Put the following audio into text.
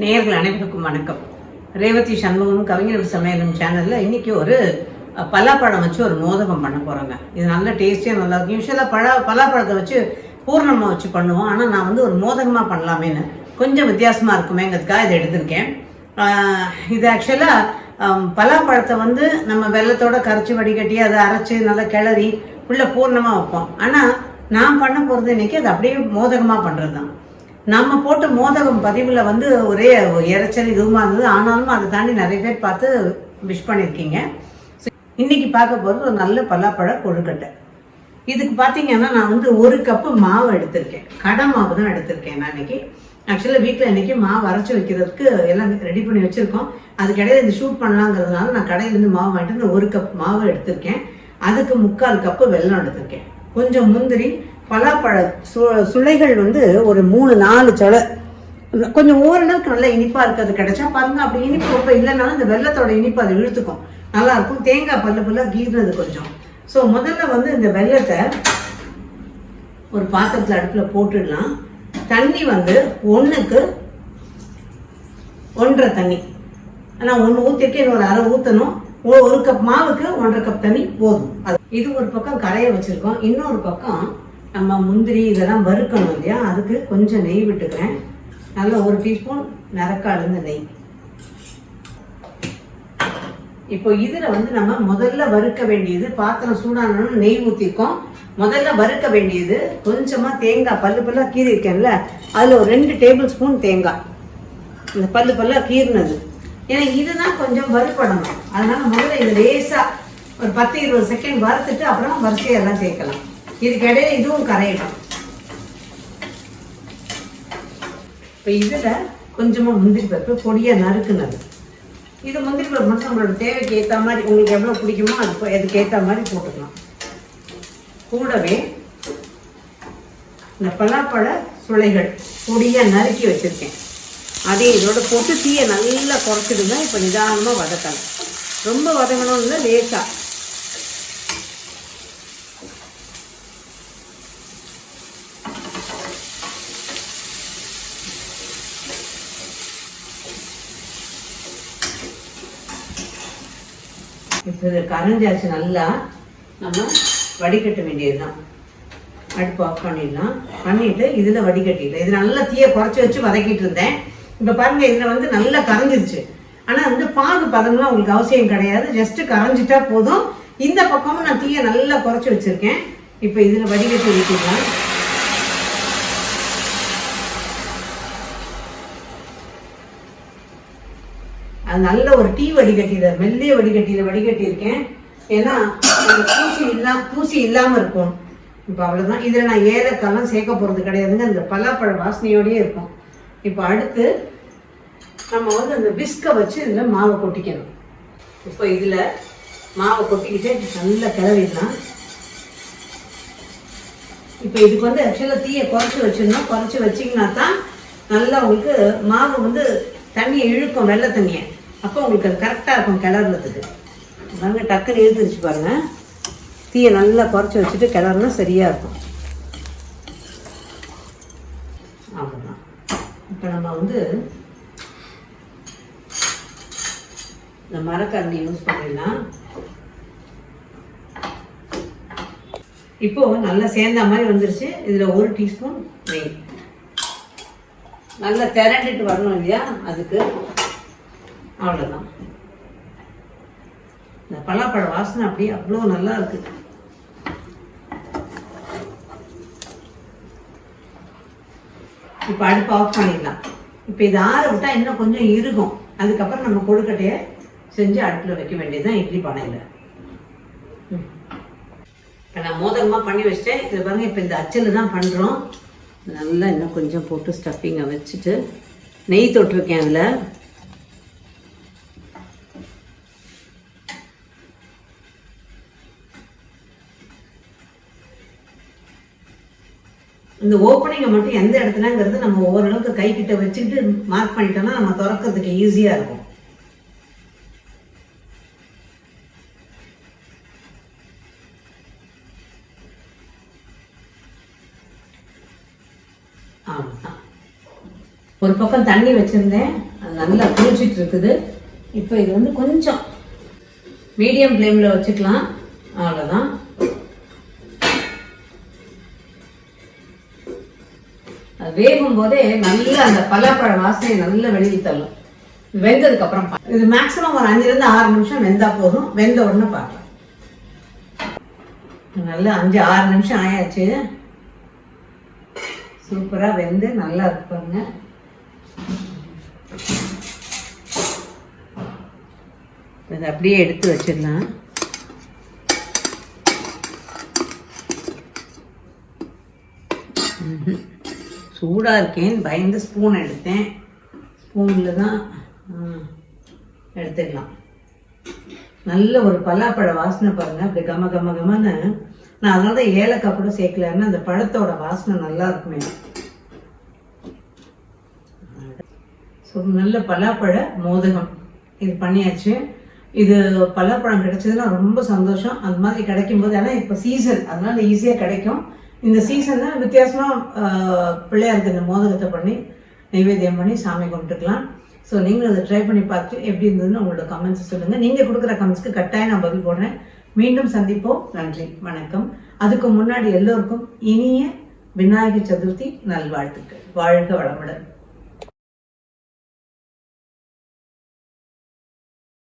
நேயர்கள் அனைவருக்கும் வணக்கம். ரேவதி சண்முகம் கவிஞர் சமையலும் சேனலில் இன்னைக்கு ஒரு பலாப்பழம் வச்சு ஒரு மோதகம் பண்ண போகிறோங்க இது நல்ல டேஸ்டியாக நல்லா இருக்கும். யூஸ்வலாக பழ பலாப்பழத்தை வச்சு பூர்ணமாக வச்சு பண்ணுவோம். ஆனால் நான் வந்து ஒரு மோதகமாக பண்ணலாமேன்னு கொஞ்சம் வித்தியாசமாக இருக்குமேங்கிறதுக்காக இதை எடுத்திருக்கேன். இது ஆக்சுவலாக பலாப்பழத்தை வந்து நம்ம வெள்ளத்தோட கரைச்சி வடிகட்டி அதை அரைச்சு நல்லா கிளறி உள்ள பூர்ணமாக வைப்போம். ஆனால் நான் பண்ண போகிறது இன்னைக்கு அது அப்படியே மோதகமாக பண்ணுறது தான் நம்ம போட்ட மோதகம் பதிவில் வந்து ஒரே இறைச்சல் இதுவுமா இருந்தது. ஆனாலும் அதை தாண்டி நிறைய பேர் பார்த்து விஷ் பண்ணியிருக்கீங்க. So, இன்னைக்கு பார்க்க போகிறது ஒரு நல்ல பலாப்பழ கொழுக்கட்டை. இதுக்கு பார்த்தீங்கன்னா நான் வந்து ஒரு கப்பு மாவு எடுத்திருக்கேன். கடை மாவு தான் எடுத்திருக்கேன் நான் இன்னைக்கு. ஆக்சுவலாக வீட்டில் இன்றைக்கி மாவு அரைச்சி வைக்கிறதுக்கு எல்லாம் ரெடி பண்ணி வச்சுருக்கோம். அதுக்கு இந்த ஷூட் பண்ணலாங்கிறதுனால நான் கடையிலேருந்து மாவு வாங்கிட்டு ஒரு கப் மாவு எடுத்திருக்கேன். அதுக்கு முக்கால் கப்பு வெல்லம் எடுத்திருக்கேன். கொஞ்சம் முந்திரி பலாப்பழ சு சுளைகள் வந்து ஒரு மூணு நாலு சொலை கொஞ்சம் ஓரளவுக்கு நல்லா இனிப்பா இருக்கிறது கிடைச்சா பாருங்க அப்படி இனிப்பு ரொம்ப இல்லைனாலும் இந்த வெள்ளத்தோட இனிப்பு அதை இழுத்துக்கும். நல்லா இருக்கும். தேங்காய் பல்லு பல்லா கீர்னது கொஞ்சம். ஸோ முதல்ல வந்து இந்த வெள்ளத்தை ஒரு பாத்திரத்தில் அடுப்பில் போட்டுடலாம். தண்ணி வந்து ஒன்றுக்கு ஒன்றரை தண்ணி. ஆனால் ஒன்று ஊற்றிட்டு இன்னொரு அரை ஊற்றணும் ஒரு கப் மாவுக்கு ஒன்றரை கப் தண்ணி போதும். அது இது ஒரு பக்கம் கரையை வச்சுருக்கோம். இன்னொரு பக்கம் நம்ம முந்திரி இதெல்லாம் வறுக்கணும் இல்லையா? அதுக்கு கொஞ்சம் நெய் விட்டுக்கிறேன். நல்ல ஒரு டீஸ்பூன் நரக்காளுந்த நெய். இப்போ இதில் வந்து நம்ம முதல்ல வறுக்க வேண்டியது பாத்திரம் சூடானோன்னு நெய் ஊற்றிருக்கோம் முதல்ல வறுக்க வேண்டியது கொஞ்சமாக தேங்காய் பல்லு பல்லாக கீறிருக்கேன்ல அதில் ஒரு ரெண்டு டேபிள் ஸ்பூன் தேங்காய். இந்த பல்லு பல்லாக கீறினது. ஏன்னா இதுதான் கொஞ்சம் வறுப்படணும். அதனால் முதல்ல இது லேசாக ஒரு பத்து இருபது செகண்ட் வறுத்துட்டு அப்புறம் வரிசையெல்லாம் சேர்க்கலாம் இதுக்கு இடையில இதுவும் கரையிடும் இப்போ இதுல கொஞ்சமா முந்திரி பருப்பு பொடியா நறுக்குனது. இது முந்திரி பருப்பு மட்டும் நம்மளோட தேவைக்கு ஏற்ற மாதிரி உங்களுக்கு எவ்வளோ பிடிக்குமோ அது அதுக்கு ஏற்ற மாதிரி போட்டுக்கலாம். கூடவே இந்த பலாப்பழ சுளைகள் பொடியா நறுக்கி வச்சிருக்கேன். அதையும் இதோட போட்டு தீயை நல்லா குறைச்சிடுங்க. இப்போ நிதானமாக வதக்கலாம் ரொம்ப வதங்கணும்னு இல்லை லேசா. இப்போ இது கரைஞ்சாச்சு நல்லா நம்ம வடிகட்ட வேண்டியதுதான். அடுப்பு ஆஃப் பண்ணிடலாம். பண்ணிட்டு இதில் வடிகட்டிடலாம். இது நல்லா தீயை குறைச்சி வச்சு வதக்கிட்டு இருந்தேன். இப்போ பாருங்க இதில் வந்து நல்லா கரைஞ்சிருச்சு. ஆனால் வந்து பாகு பதம்லாம் உங்களுக்கு அவசியம் கிடையாது. ஜஸ்ட்டு கரைஞ்சிட்டா போதும். இந்த பக்கமும் நான் தீயை நல்லா குறைச்சி வச்சுருக்கேன். இப்போ இதில் வடிகட்டி ஊற்றிடலாம் அது நல்ல ஒரு டீ வடிகட்டியில மெல்லிய வடிகட்டியில வடிகட்டி இருக்கேன் ஏன்னா பூசி தூசி இல்லாம தூசி இல்லாம இருக்கும். இப்போ அவ்வளவுதான். இதுல நான் ஏலக்காலாம் சேர்க்க போறது கிடையாதுங்க. அந்த பலாப்பழ வாசனையோடயே இருக்கும். இப்போ அடுத்து நம்ம வந்து அந்த விஸ்கை வச்சு இதுல மாவை கொட்டிக்கணும். இப்போ இதுல மாவை கொட்டிக்கிட்டு நல்லா கிளறிடலாம். இப்போ இதுக்கு வந்து ஆக்சுவலாக தீயை குறைச்சி வச்சிடணும். குறைச்சி வச்சிங்கன்னா தான் நல்லா உங்களுக்கு மாவு வந்து தண்ணியை இழுக்கும் வெள்ளை தண்ணியை. அப்போ உங்களுக்கு அது கரெக்டாக இருக்கும் கிளறதுக்கு பாருங்க டக்குன்னு இழுத்துருச்சு பாருங்க. தீயை நல்லா குறைச்சி வச்சுட்டு கிளறுனா சரியாக இருக்கும். அவ்வளோதான் இப்போ நம்ம வந்து இந்த மரக்கரண்டி யூஸ் பண்ணிடலாம். இப்போ நல்லா சேர்ந்த மாதிரி வந்துருச்சு. இதுல ஒரு டீஸ்பூன் நெய். நல்லா திரண்டுட்டு வரணும் இல்லையா? அதுக்கு அவ்வளோதான் இந்த பலாப்பழ வாசனை அப்படியே அவ்வளோ நல்லா இருக்கு. இப்போ அடுப்பு ஆஃப் பண்ணிடலாம். இப்போ இது ஆற விட்டால் இன்னும் கொஞ்சம் இருக்கும் அதுக்கப்புறம் நம்ம கொழுக்கட்டையை செஞ்சு அடுப்பில் வைக்க வேண்டியதுதான் இட்லி பானையில். இப்போ நான் மோதகமாக பண்ணி வச்சிட்டேன். இது பாருங்க இப்போ இந்த அச்சில் தான் பண்ணுறோம் நல்லா இன்னும் கொஞ்சம் போட்டு ஸ்டஃபிங்கை வச்சுட்டு நெய் தொட்டிருக்கேன் அதில். இந்த ஓப்பனிங்கை மட்டும் எந்த இடத்துலங்கிறது நம்ம ஓரளவுக்கு கிட்ட வச்சுக்கிட்டு மார்க் பண்ணிட்டோம்னா நம்ம திறக்கிறதுக்கு ஈஸியாக இருக்கும். அவ்வளோதான் ஒரு பக்கம் தண்ணி வச்சிருந்தேன். அது நல்லா குளிச்சிட்டு இருக்குது. இப்போ இது வந்து கொஞ்சம் மீடியம் ஃப்ளேமில் வச்சுக்கலாம். அது வேகும் போதே நல்ல அந்த பலாப்பழ வாசனை நல்லா வெளியில் தள்ளும். வெந்ததுக்கு அப்புறம் இது மேக்ஸிமம் ஒரு அஞ்சுலேருந்து ஆறு நிமிஷம் வெந்தா போதும். வெந்த உடனே பார்க்கலாம். நல்லா அஞ்சு ஆறு நிமிஷம் ஆயாச்சு. சூப்பரா வெந்து நல்லா இருப்பாங்க பாருங்க. இதை அப்படியே எடுத்து வச்சிடலாம். சூடா இருக்கேன். பயந்து ஸ்பூன் எடுத்தேன். ஸ்பூனில் தான் எடுத்துக்கலாம். நல்ல ஒரு பலாப்பழ வாசனை பாருங்க. அப்படி கம கம கமன்னு. நான் அதனால தான் ஏலக்காய் கூட சேர்க்கலன்னு அந்த பழத்தோட வாசனை நல்லா இருக்குமே. ஸோ நல்ல பலாப்பழ மோதகம். இது பண்ணியாச்சு. இது பலாப்பழம் கிடைச்சதுன்னா ரொம்ப சந்தோஷம். அந்த மாதிரி கிடைக்கும் போது ஏன்னா இப்போ சீசன் அதனால ஈஸியாக கிடைக்கும். இந்த சீசன்ல வித்தியாசமா ஆஹ், பிள்ளையாருக்கு இந்த மோதிரத்தை பண்ணி நைவேத்தியம் பண்ணி சாமி கும்பிட்டுக்கலாம். ஸோ நீங்களும் அதை ட்ரை பண்ணி பார்த்து எப்படி இருந்ததுன்னு உங்களோட கமெண்ட்ஸ் சொல்லுங்க. நீங்க கொடுக்குற கமெண்ட்ஸ்க்கு கட்டாயம் நான் பதில் போடுறேன். மீண்டும் சந்திப்போம். நன்றி. வணக்கம். அதுக்கு முன்னாடி எல்லோருக்கும் இனிய விநாயகர் சதுர்த்தி நல்வாழ்த்துக்கள். வாழ்க வளமுடன்.